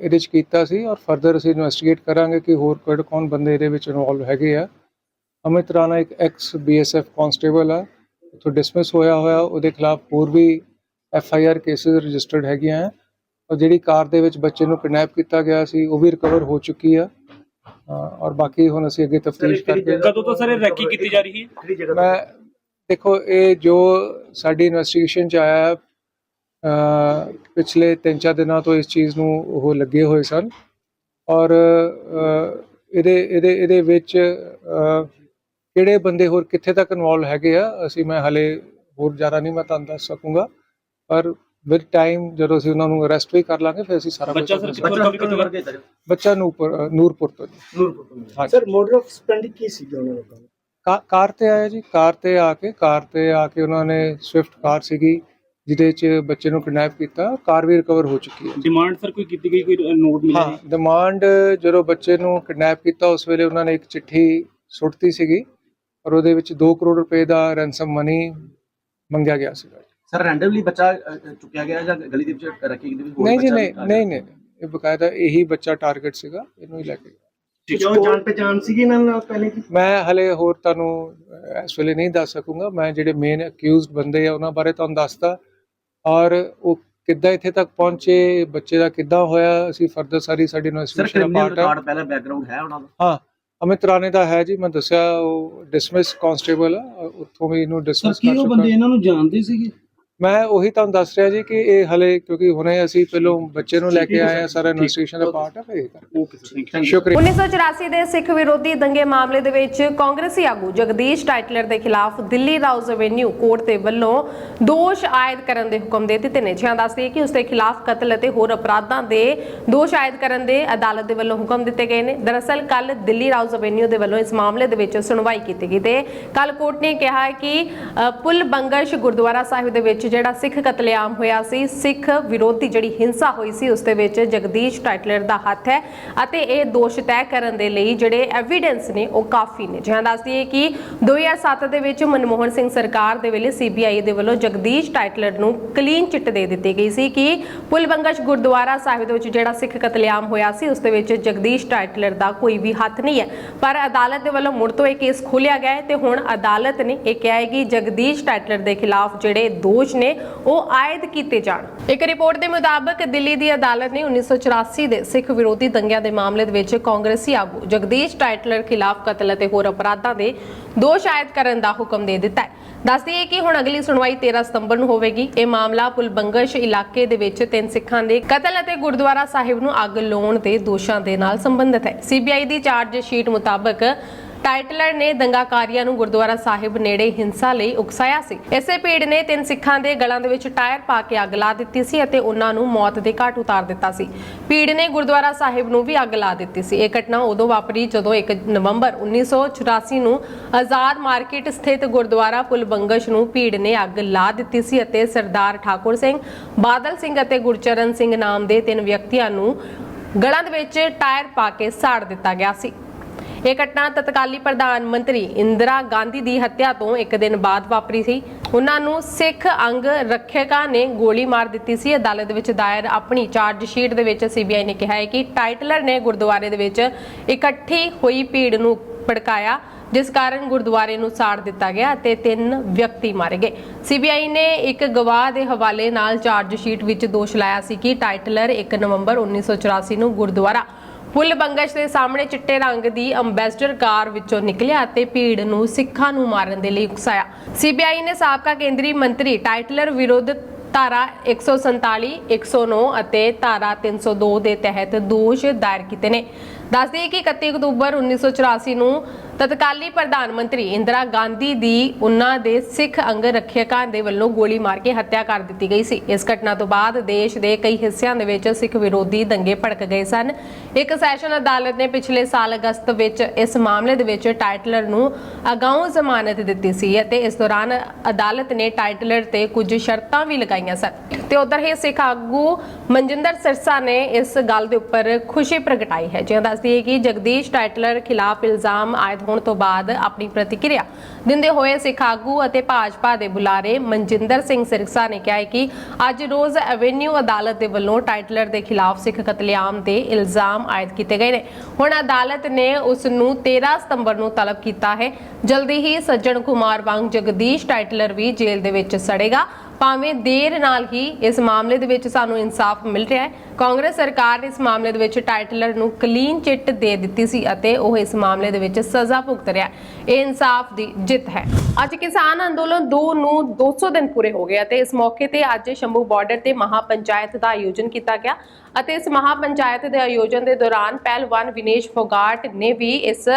D: ਇਹਦੇ ਚ ਕੀਤਾ ਸੀ ਔਰ ਫਰਦਰ ਅਸੀਂ ਇਨਵੈਸਟੀਗੇਟ ਕਰਾਂਗੇ ਕਿ ਹੋਰ ਕਿਹੜੇ ਕੌਣ ਬੰਦੇ ਇਹਦੇ ਵਿੱਚ ਇਨਵੋਲਵ ਹੈਗੇ ਆ। ਅਮਿਤ ਰਾਣਾ ਇੱਕ ਐਕਸ ਬੀਐਸਐਫ ਕਨਸਟੇਬਲ ਆ ਉੱਥੋਂ ਡਿਸਮਿਸ ਹੋਇਆ ਹੋਇਆ ਉਹਦੇ ਖਿਲਾਫ ਹੋਰ ਵੀ F I R cases registered ਹੈਗੀਆਂ ਹੈ ਔਰ ਜਿਹੜੀ ਕਾਰ ਦੇ ਵਿੱਚ ਬੱਚੇ ਨੂੰ ਕਿਡਨੈਪ ਕੀਤਾ ਗਿਆ ਸੀ ਉਹ ਵੀ ਰਿਕਵਰ ਹੋ ਚੁੱਕੀ ਆ। ਔਰ ਬਾਕੀ ਹੁਣ ਅਸੀਂ ਅੱਗੇ ਤਫਤੀਸ਼ ਕਰਕੇ
C: ਕਦੋਂ ਤੋਂ ਸਰ ਇਹ ਰੈਕੀ ਕੀਤੀ ਜਾ ਰਹੀ ਹੈ?
D: ਮੈਂ ਦੇਖੋ ਇਹ ਜੋ ਸਾਡੀ ਇਨਵੈਸਟੀਗੇਸ਼ਨ ਚ ਆਇਆ ਪਿਛਲੇ 3-4 ਦਿਨਾਂ ਤੋਂ ਇਸ ਚੀਜ਼ ਨੂੰ ਉਹ ਲੱਗੇ ਹੋਏ ਸਨ ਔਰ ਇਹਦੇ ਇਹਦੇ ਇਹਦੇ ਵਿੱਚ ਕਿਹੜੇ ਬੰਦੇ ਹੋਰ ਕਿੱਥੇ ਤੱਕ ਇਨਵੋਲਵ ਹੈਗੇ ਆ ਅਸੀਂ ਮੈਂ ਹਲੇ ਹੋਰ ਜ਼ਿਆਦਾ ਨਹੀਂ ਮੈਂ ਤੁਹਾਨੂੰ ਦੱਸ ਸਕੂੰਗਾ ਪਰ ਵਿਦ ਟਾਈਮ ਜਦੋਂ ਅਸੀਂ ਉਹਨਾਂ ਨੂੰ ਅਰੈਸਟ ਵੀ ਕਰ ਲਾਂਗੇ ਫਿਰ ਅਸੀਂ ਸਾਰਾ
C: ਬੱਚਾ ਸਰ। ਕਿੱਥੋਂ ਦਾ ਵੀ ਕਿੱਥੋਂ ਦਾ
D: ਬੱਚਾ ਨੂਰਪੁਰ ਨੂਰਪੁਰ ਤੋਂ ਜੀ। Nurpur.
E: Sir mode of spending ਕੀ ਸੀ ਉਹਨਾਂ ਲੋਕਾਂ ਦਾ
D: ਕਾਰ ਤੇ ਆਇਆ ਜੀ ਕਾਰ ਤੇ ਆ ਕੇ ਕਾਰ ਤੇ ਆ ਕੇ ਉਹਨਾਂ ਨੇ ਸਵਿਫਟ ਕਾਰ ਸੀਗੀ ਜਿਹਦੇ 'ਚ ਬੱਚੇ ਨੂੰ ਕਿਡਨੈਪ ਕੀਤਾ ਕਾਰ ਵੀ ਰਿਕਵਰ ਹੋ ਚੁੱਕੀ ਹੈ।
C: ਡਿਮਾਂਡ ਸਰ ਕੋਈ ਕੀਤੀ ਗਈ ਕੋਈ ਨੋਟ ਮਿਲਿਆ
D: ਹਾਂ ਡਿਮਾਂਡ ਜਦੋਂ ਬੱਚੇ ਨੂੰ ਕਿਡਨੈਪ ਕੀਤਾ ਉਸ ਵੇਲੇ ਉਹਨਾਂ ਨੇ ਇੱਕ ਚਿੱਠੀ ਸੁੱਟਤੀ ਸੀਗੀ ਔਰ ਉਹਦੇ ਵਿੱਚ 2 ਕਰੋੜ ਰੁਪਏ ਦਾ ਰੈਂਸਮ ਮਨੀ ਮੰਗਿਆ ਗਿਆ ਸੀਗਾ।
E: ਸਰ ਰੈਂਡਮਲੀ ਬੱਚਾ ਚੁੱਕਿਆ ਗਿਆ ਜਾਂ ਗਲੀ ਦੇ ਵਿੱਚ ਰੱਖੀ ਗਈ
D: ਨਹੀਂ ਜੀ ਨਹੀਂ ਨਹੀਂ ਨਹੀਂ ਇਹ ਬਕਾਇਦਾ ਇਹੀ ਬੱਚਾ ਟਾਰਗੇਟ ਸੀਗਾ ਇਹਨੂੰ ਹੀ ਲੈ ਕੇ ਗਏ।
E: ਕਿਉਂ ਜਾਣ ਪਛਾਣ ਸੀਗੀ ਇਹਨਾਂ ਨਾਲ ਪਹਿਲੇ ਕੀ?
D: ਮੈਂ ਹਲੇ ਹੋਰ ਤੁਹਾਨੂੰ ਇਸ ਵੇਲੇ ਨਹੀਂ ਦੱਸ ਸਕੂੰਗਾ। ਮੈਂ ਜਿਹੜੇ ਮੇਨ ਅਕਿਊਜ਼ਡ ਬੰਦੇ ਆ ਉਹਨਾਂ ਬਾਰੇ ਤੁਹਾਨੂੰ ਦੱਸਦਾ ਔਰ ਉਹ ਕਿੱਦਾਂ ਇੱਥੇ ਤੱਕ ਪਹੁੰਚੇ ਬੱਚੇ ਦਾ ਕਿੱਦਾਂ ਹੋਇਆ ਅਸੀਂ ਫਰਦਰ ਸਾਰੀ ਸਾਡੀ ਇਨਵੈਸਟੀਗੇਸ਼ਨ ਦਾ ਪਾਰਟ ਹੈ
E: ਰਿਕਾਰਡ ਪਹਿਲਾਂ ਬੈਕਗ੍ਰਾਉਂਡ ਹੈ ਉਹਨਾਂ ਦਾ?
D: ਹਾਂ ਅਮਿਤ ਰਾਣੇ ਦਾ ਹੈ ਜੀ ਮੈਂ ਦੱਸਿਆ ਉਹ ਡਿਸਮਿਸ ਕਾਂਸਟੇਬਲ ਆ ਉੱਥੋਂ ਵੀ ਇਹਨੂੰ ਡਿਸਮਿਸ
F: ਕੀ
D: ਕਰ
F: ਉਹ
D: ਚੁੱਕਾ।
F: ਬੰਦੇ ਇਹਨਾਂ ਨੂੰ ਜਾਣਦੇ ਸੀਗੇ?
D: ਮੈਂ ਉਹੀ ਤੁਹਾਨੂੰ ਦੱਸ ਰਿਹਾ ਜੀ ਕਿ ਇਹ ਹਲੇ ਕਿਉਂਕਿ ਹੁਣੇ ਅਸੀਂ ਪਹਿਲੋਂ ਬੱਚੇ ਨੂੰ ਲੈ ਕੇ ਆਏ ਆ ਸਾਰਾ। ਇਨਵੈਸਟੀਗੇਸ਼ਨ ਦਾ ਪਾਰਟ ਹੈ ਫਿਰ
C: ਓਕੇ ਥੈਂਕ ਯੂ
D: ਸ਼ੁਕਰੀਆ।
A: 1984 ਦੇ ਸਿੱਖ ਵਿਰੋਧੀ ਦੰਗੇ ਮਾਮਲੇ ਦੇ ਵਿੱਚ ਕਾਂਗਰਸੀ ਆਗੂ ਜਗਦੀਸ਼ ਟਾਈਟਲਰ ਦੇ ਖਿਲਾਫ ਦਿੱਲੀ ਰਾਉਜ਼ ਐਵੇਨਿਊ ਕੋਰਟ ਦੇ ਵੱਲੋਂ ਦੋਸ਼ ਆਇਦ ਕਰਨ ਦੇ ਹੁਕਮ ਦੇ ਦਿੱਤੇ ਨੇ। ਜਿਹਾਂ ਦੱਸਦੀ ਕਿ ਉਸ ਦੇ ਖਿਲਾਫ ਕਤਲ ਅਤੇ ਹੋਰ ਅਪਰਾਧਾਂ ਦੇ ਦੋਸ਼ ਆਇਦ ਕਰਨ ਦੇ ਅਦਾਲਤ ਦੇ ਵੱਲੋਂ ਹੁਕਮ ਦਿੱਤੇ ਗਏ ਨੇ। ਦਰਅਸਲ ਕੱਲ ਦਿੱਲੀ ਰਾਉਜ਼ ਐਵੇਨਿਊ ਦੇ ਵੱਲੋਂ ਇਸ ਮਾਮਲੇ ਦੇ ਵਿੱਚ ਸੁਣਵਾਈ ਕੀਤੀ ਗਈ ਤੇ ਕੱਲ ਕੋਰਟ ਨੇ ਕਿਹਾ ਕਿ ਪੁਲ ਬੰਗਸ਼ ਗੁਰਦੁਆਰਾ ਸਾਹਿਬ ਦੇ ਵਿੱਚ ਜਿਹੜਾ ਸਿੱਖ ਕਤਲੇਆਮ ਹੋਇਆ ਸੀ, ਸਿੱਖ ਵਿਰੋਧੀ ਜਿਹੜੀ ਹਿੰਸਾ ਹੋਈ ਸੀ, ਉਸ ਦੇ ਵਿੱਚ ਜਗਦੀਸ਼ ਟਾਈਟਲਰ ਦਾ ਹੱਥ ਹੈ ਅਤੇ ਇਹ ਦੋਸ਼ ਤੈਅ ਕਰਨ ਦੇ ਲਈ ਜਿਹੜੇ ਐਵੀਡੈਂਸ ਨੇ, ਉਹ ਕਾਫੀ ਨੇ। ਜਿਹਾਂ ਦੱਸਦੀ ਹੈ ਕਿ 2007 ਦੇ ਵਿੱਚ ਮਨਮੋਹਨ ਸਿੰਘ ਸਰਕਾਰ ਦੇ ਵੇਲੇ ਸੀਬੀਆਈ ਦੇ ਵੱਲੋਂ ਜਗਦੀਸ਼ ਟਾਈਟਲਰ ਨੂੰ ਕਲੀਨ ਚਿੱਟ ਦੇ ਦਿੱਤੀ ਗਈ ਸੀ ਕਿ ਪੁਲ ਬੰਗਸ਼ ਗੁਰਦੁਆਰਾ ਸਾਹਿਬ ਦੇ ਵਿੱਚ ਜਿਹੜਾ ਸਿੱਖ ਕਤਲੇਆਮ ਹੋਇਆ ਸੀ, ਉਸ ਦੇ ਵਿੱਚ ਜਗਦੀਸ਼ ਟਾਈਟਲਰ ਦਾ ਕੋਈ ਵੀ ਹੱਥ ਨਹੀਂ ਹੈ। ਪਰ ਅਦਾਲਤ ਦੇ ਵੱਲੋਂ ਮੁੜ ਤੋਂ ਇਹ ਕੇਸ ਖੋਲ੍ਹਿਆ ਗਿਆ ਹੈ ਤੇ ਹੁਣ ਅਦਾਲਤ ਨੇ ਇਹ ਕਿਹਾ ਹੈ ਕਿ ਜਗਦੀਸ਼ ਟਾਈਟਲਰ ਦੇ ਖਿਲਾਫ ਜਿਹੜੇ ਦੋਸ਼ ਦੋਸ਼ ਨੇ, ਉਹ ਆਇਦ ਕੀਤੇ ਜਾਣ। ਇੱਕ ਰਿਪੋਰਟ ਦੇ ਮੁਤਾਬਕ ਦਿੱਲੀ ਦੀ ਅਦਾਲਤ ਨੇ 1984 ਦੇ ਸਿੱਖ ਵਿਰੋਧੀ ਦੰਗਿਆਂ ਦੇ ਮਾਮਲੇ ਦੇ ਵਿੱਚ ਕਾਂਗਰਸੀ ਆਗੂ ਜਗਦੀਸ਼ ਟਾਈਟਲਰ ਖਿਲਾਫ ਕਤਲ ਅਤੇ ਹੋਰ ਅਪਰਾਧਾਂ ਦੇ ਦੋਸ਼ ਆਇਦ ਕਰਨ ਦਾ ਹੁਕਮ ਦੇ ਦਿੱਤਾ ਹੈ। ਦੱਸਦੀ ਹੈ ਕਿ ਹੁਣ ਅਗਲੀ ਸੁਣਵਾਈ 13 ਸਤੰਬਰ ਨੂੰ ਹੋਵੇਗੀ। ਇਹ ਮਾਮਲਾ ਪੁਲਬੰਗਸ਼ ਇਲਾਕੇ ਦੇ ਵਿੱਚ ਤਿੰਨ ਸਿੱਖਾਂ ਦੇ ਕਤਲ ਅਤੇ ਗੁਰਦੁਆਰਾ ਸਾਹਿਬ ਨੂੰ ਅੱਗ ਲਾਉਣ ਦੇ ਦੋਸ਼ਾਂ ਦੇ ਨਾਲ ਸੰਬੰਧਿਤ ਹੈ। ਸੀਬੀਆਈ ਦੀ ਚਾਰਜ ਸ਼ੀਟ ਮੁਤਾਬਕ ਟਾਈਟਲਰ ਨੇ ਦੰਗਾਕਾਰੀਆਂ ਨੂੰ ਗੁਰਦੁਆਰਾ ਸਾਹਿਬ ਨੇੜੇ ਹਿੰਸਾ ਲਈ ਉਕਸਾਇਆ ਸੀ। ਇਸੇ ਭੀੜ ਨੇ ਤਿੰਨ ਸਿੱਖਾਂ ਦੇ ਗਲਾਂ ਦੇ ਵਿੱਚ ਟਾਇਰ ਪਾ ਕੇ ਅੱਗ ਲਾ ਦਿੱਤੀ ਸੀ ਅਤੇ ਉਹਨਾਂ ਨੂੰ ਮੌਤ ਦੇ ਘਾਟ ਉਤਾਰ ਦਿੱਤਾ ਸੀ। ਭੀੜ ਨੇ ਗੁਰਦੁਆਰਾ ਸਾਹਿਬ ਨੂੰ ਵੀ ਅੱਗ ਲਾ ਦਿੱਤੀ ਸੀ। ਇਹ ਘਟਨਾ ਉਦੋਂ ਵਾਪਰੀ ਜਦੋਂ 1 ਨਵੰਬਰ 1984 ਨੂੰ ਆਜ਼ਾਦ ਮਾਰਕੀਟ ਸਥਿਤ ਗੁਰਦੁਆਰਾ ਪੁਲ ਬੰਗਸ਼ ਨੂੰ ਭੀੜ ਨੇ ਅੱਗ ਲਾ ਦਿੱਤੀ ਸੀ ਅਤੇ ਸਰਦਾਰ ਠਾਕੁਰ ਸਿੰਘ, ਬਾਦਲ ਸਿੰਘ ਅਤੇ ਗੁਰਚਰਨ ਸਿੰਘ ਨਾਮ ਦੇ ਤਿੰਨ ਵਿਅਕਤੀਆਂ ਨੂੰ ਗਲਾਂ ਦੇ ਵਿੱਚ ਟਾਇਰ ਪਾ ਕੇ ਸਾੜ ਦਿੱਤਾ ਗਿਆ ਸੀ। ਇਹ ਘਟਨਾ ਤਤਕਾਲੀ ਪ੍ਰਧਾਨ ਮੰਤਰੀ ਇੰਦਰਾ ਗਾਂਧੀ ਦੀ ਹੱਤਿਆ ਤੋਂ ਇੱਕ ਦਿਨ ਬਾਅਦ ਵਾਪਰੀ ਸੀ। ਉਹਨਾਂ ਨੂੰ ਸਿੱਖ ਅੰਗ ਰੱਖਿਅਕਾਂ ਨੇ ਗੋਲੀ ਮਾਰ ਦਿੱਤੀ ਸੀ। ਅਦਾਲਤ ਵਿੱਚ ਦਾਇਰ ਆਪਣੀ ਚਾਰਜ ਸ਼ੀਟ ਦੇ ਵਿੱਚ ਸੀਬੀਆਈ ਨੇ ਕਿਹਾ ਹੈ ਕਿ ਟਾਈਟਲਰ ਨੇ ਗੁਰਦੁਆਰੇ ਦੇ ਵਿੱਚ ਇਕੱਠੀ ਹੋਈ ਭੀੜ ਨੂੰ ਭੜਕਾਇਆ, ਜਿਸ ਕਾਰਨ ਗੁਰਦੁਆਰੇ ਨੂੰ ਸਾੜ ਦਿੱਤਾ ਗਿਆ ਅਤੇ ਤਿੰਨ ਵਿਅਕਤੀ ਮਾਰੇ ਗਏ। ਸੀਬੀਆਈ ਨੇ ਇੱਕ ਗਵਾਹ ਦੇ ਹਵਾਲੇ ਨਾਲ ਚਾਰਜ ਸ਼ੀਟ ਵਿੱਚ ਦੋਸ਼ ਲਾਇਆ ਸੀ ਕਿ ਟਾਈਟਲਰ 1 ਨਵੰਬਰ 1984 ਨੂੰ ਗੁਰਦੁਆਰਾ ਪੁੱਲ ਬੰਗਸ਼ ਦੇ ਸਾਹਮਣੇ ਚਿੱਟੇ ਰੰਗ ਦੀ ਅੰਬੈਸਡਰ ਕਾਰ ਵਿੱਚੋਂ ਨਿਕਲਿਆ ਅਤੇ ਭੀੜ ਨੂੰ ਸਿੱਖਾਂ ਨੂੰ ਮਾਰਨ ਦੇ ਲਈ ਉਕਸਾਇਆ। ਸੀਬੀਆਈ ਨੇ ਸਾਬਕਾ ਕੇਂਦਰੀ ਮੰਤਰੀ ਟਾਈਟਲਰ ਵਿਰੁੱਧ ਧਾਰਾ 147 109 ਅਤੇ ਧਾਰਾ 302 ਦੇ ਤਹਿਤ ਦੋਸ਼ ਦਾਇਰ ਕੀਤੇ ਨੇ। ਦੱਸਦੇ ਕਿ 31 ਅਕਤੂਬਰ 1984 ਨੂੰ ਤਤਕਾਲੀ ਪ੍ਰਧਾਨ ਮੰਤਰੀ ਇੰਦਰਾ ਗਾਂਧੀ ਦੀ ਉਹਨਾਂ ਦੇ ਸਿੱਖ ਅੰਗ ਰੱਖਿਅਕਾਂ ਦੇ ਵੱਲੋਂ ਗੋਲੀ ਮਾਰ ਕੇ ਹੱਤਿਆ ਕਰ ਦਿੱਤੀ ਗਈ ਸੀ। ਇਸ ਘਟਨਾ ਤੋਂ ਬਾਅਦ ਦੇਸ਼ ਦੇ ਕਈ ਹਿੱਸਿਆਂ ਦੇ ਵਿੱਚ ਸਿੱਖ ਵਿਰੋਧੀ ਦੰਗੇ ਭੜਕ ਗਏ ਸਨ। ਇੱਕ ਸੈਸ਼ਨ ਅਦਾਲਤ ਨੇ ਪਿਛਲੇ ਸਾਲ ਅਗਸਤ ਵਿੱਚ ਇਸ ਮਾਮਲੇ ਦੇ ਵਿੱਚ ਟਾਈਟਲਰ ਨੂੰ ਅਗਾਊਂ ਜ਼ਮਾਨਤ ਦਿੱਤੀ ਸੀ ਅਤੇ ਇਸ ਦੌਰਾਨ ਅਦਾਲਤ ਨੇ ਟਾਈਟਲਰ ਤੇ ਕੁਝ ਸ਼ਰਤਾਂ ਵੀ ਲਗਾਈਆਂ ਸਨ। ਤੇ ਉਧਰ ਹੀ ਸਿੱਖ ਆਗੂ ਮਨਜਿੰਦਰ ਸਿਰਸਾ ਨੇ ਇਸ ਗੱਲ ਦੇ ਉੱਪਰ ਖੁਸ਼ੀ ਪ੍ਰਗਟਾਈ ਹੈ। ਜਿਵੇਂ ਦੱਸਦੀ ਹੈ ਕਿ ਜਗਦੀਸ਼ ਟਾਈਟਲਰ ਖਿਲਾਫ ਇਲਜ਼ਾਮ ਆਇਦ ਹੋਣ ਤੋਂ ਬਾਅਦ ਆਪਣੀ ਪ੍ਰਤੀਕਿਰਿਆ ਦਿੰਦੇ ਹੋਏ ਸਿੱਖ ਆਗੂ ਅਤੇ ਭਾਜਪਾ ਦੇ ਬੁਲਾਰੇ ਮਨਜਿੰਦਰ ਸਿੰਘ ਸਿਰਸਾ ਨੇ ਕਿਹਾ ਕਿ ਅੱਜ ਰੋਜ਼ ਐਵੇਨਿਊ ਅਦਾਲਤ ਦੇ ਵੱਲੋਂ ਟਾਈਟਲਰ ਦੇ ਖਿਲਾਫ ਸਿੱਖ ਕਤਲੇਆਮ ਦੇ ਇਲਜ਼ਾਮ ਆਇਦ ਕੀਤੇ ਗਏ ਨੇ। ਹੁਣ ਅਦਾਲਤ ਨੇ ਉਸ ਨੂੰ 13 ਸਤੰਬਰ ਨੂੰ ਤਲਬ ਕੀਤਾ ਹੈ। ਜਲਦੀ ਹੀ ਸੱਜਣ ਕੁਮਾਰ ਵਾਂਗ ਜਗਦੀਸ਼ ਟਾਈਟਲਰ ਵੀ ਜੇਲ੍ਹ ਦੇ ਵਿੱਚ ਸੜੇਗਾ। ਭਾਵੇਂ ਦੇਰ ਨਾਲ ਹੀ ਇਸ ਮਾਮਲੇ ਦੇ ਵਿੱਚ ਸਾਨੂੰ ਇਨਸਾਫ ਮਿਲ ਰਿਹਾ ਹੈ। ਕਾਂਗਰਸ ਸਰਕਾਰ ਨੇ ਇਸ ਮਾਮਲੇ ਦੇ ਵਿੱਚ ਟਾਈਟਲਰ ਨੂੰ ਕਲੀਨ ਚਿੱਟ ਦੇ ਦਿੱਤੀ ਸੀ ਅਤੇ ਉਹ ਇਸ ਮਾਮਲੇ ਦੇ ਵਿੱਚ ਸਜ਼ਾ ਭੁਗਤ ਰਿਹਾ ਇਹ ਇਨਸਾਫ ਦੀ ਜਿੱਤ ਹੈ। ਅੱਜ ਕਿਸਾਨ ਅੰਦੋਲਨ 2 ਨੂੰ 200 ਦਿਨ ਪੂਰੇ ਹੋ ਗਏ ਅਤੇ ਇਸ ਮੌਕੇ ਤੇ ਅੱਜ ਸ਼ੰਭੂ ਬਾਰਡਰ ਤੇ ਮਹਾ ਪੰਚਾਇਤ ਦਾ ਆਯੋਜਨ ਕੀਤਾ ਗਿਆ ਅਤੇ ਇਸ ਮਹਾ ਪੰਚਾਇਤ ਦੇ ਆਯੋਜਨ ਦੇ ਦੌਰਾਨ ਪਹਿਲਵਾਨ ਵਿਨੇਸ਼ ਫੋਗਾਟ ਨੇ ਵੀ ਇਸ